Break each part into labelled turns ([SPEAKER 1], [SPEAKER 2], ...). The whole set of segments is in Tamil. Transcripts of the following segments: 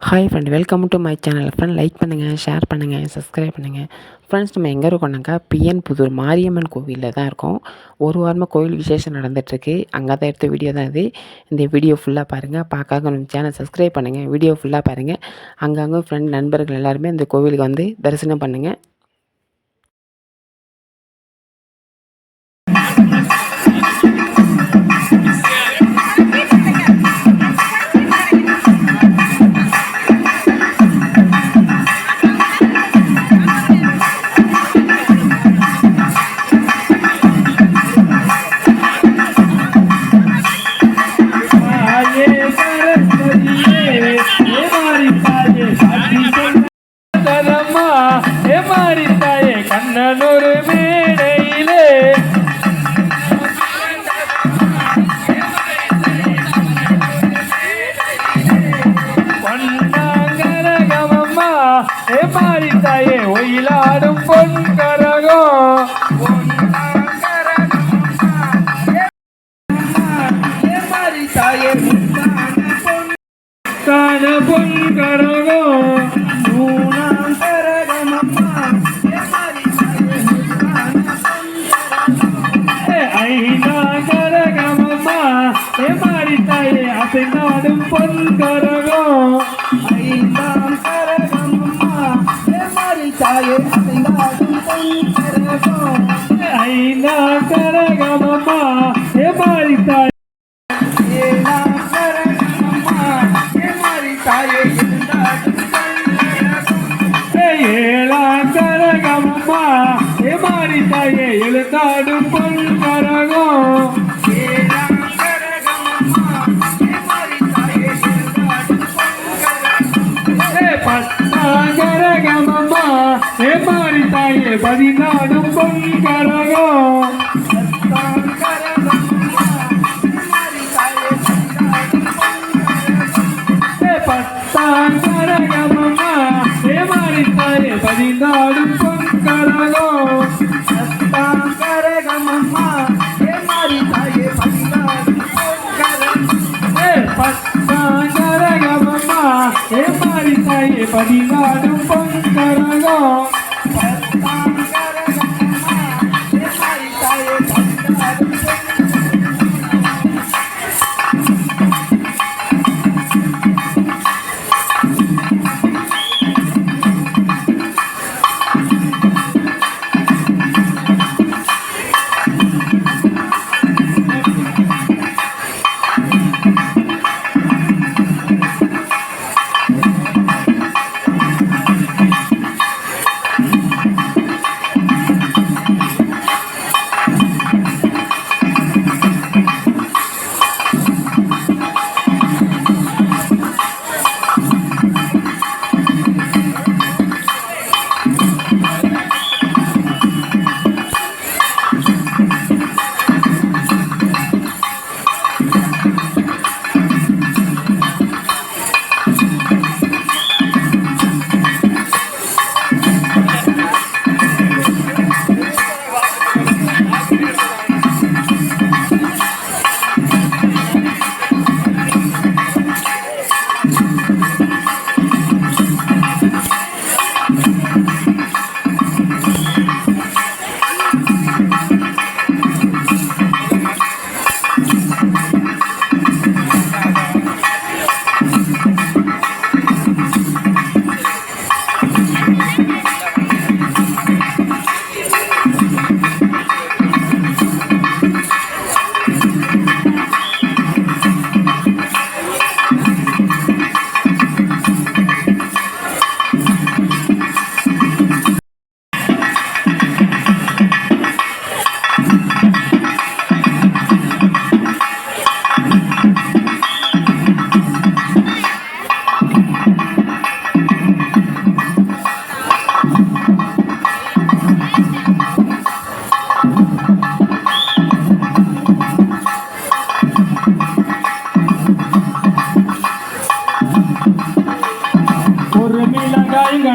[SPEAKER 1] Hi friend welcome to my channel friend like பண்ணுங்கள் ஷேர் பண்ணுங்கள் சப்ஸ்கிரைப் பண்ணுங்கள் ஃப்ரெண்ட்ஸ் நம்ம எங்கே இருக்கோம்னாக்கா பிஎன் புதூர் மாரியம்மன் கோவிலில் தான் இருக்கோம். ஒரு வாரமாக கோவில் விசேஷம் நடந்துகிட்ருக்கு அங்கே தான் எடுத்த வீடியோ தான் இது. இந்த வீடியோ ஃபுல்லாக பாருங்கள் பார்க்காக நம்ம சேனல் சப்ஸ்கிரைப் பண்ணுங்கள் வீடியோ ஃபுல்லாக பாருங்கள் அங்கங்கே ஃப்ரெண்ட் நண்பர்கள் எல்லாருமே இந்த கோவிலுக்கு வந்து தரிசனம் பண்ணுங்கள்
[SPEAKER 2] মোর মেরে கரகம் ஐந்தாம் கரகமம்மா ஏமாறி தாயே அசைந்தாடும் பொன் கரகம் ஐநா கரகமம்மா தாயே ஏழாம் கரகமம்மா ஏமாறி தாயே இருந்தாடும் ஏழாம் கரகமம்மா ஏமாறி தாயே எழுத்தாடும் பொன் கரகம் பத்தாங்கரகமம்மா ஏமாறி பதினாடும் பொன் கரகம் பத்தாங்கரகமம்மா ஏமாறி பதினாடும் பொன் கரகம் பத்தாங்கரகமம்மா ஏமாறி தாயே பதினாடும்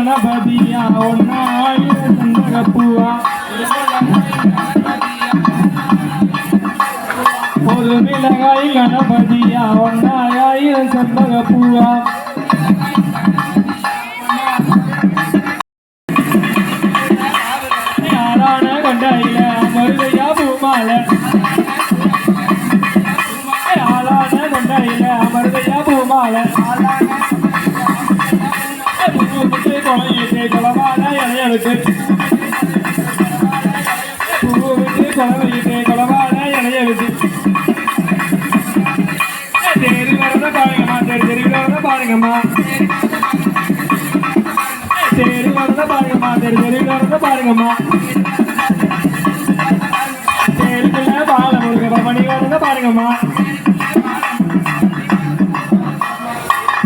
[SPEAKER 2] கணபதியா ஒன்னாயிரம் சந்தகப்பூவா ஒரு மிளகாய் கணபதியா ஒன்னாயிரம் சந்தகப்பூவா நாராயண கண்டாயில மருதையா பூமாலை. விட்டு குழவை விட்டு குழவாட இலைய விட்டு தேடி வரத பாருங்கம்மா தேடி தேடி வரத பாருங்கம்மா தேடி வரத பாருங்கம்மா தேடி தேடி வரத பாருங்கம்மா தேடிக்குள்ள மணி வரத பாருங்கம்மா.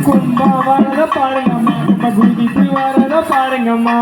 [SPEAKER 2] கும்பம் வரத பாருங்கம்மா. கும்ப குதித்து வரத பாருங்கம்மா.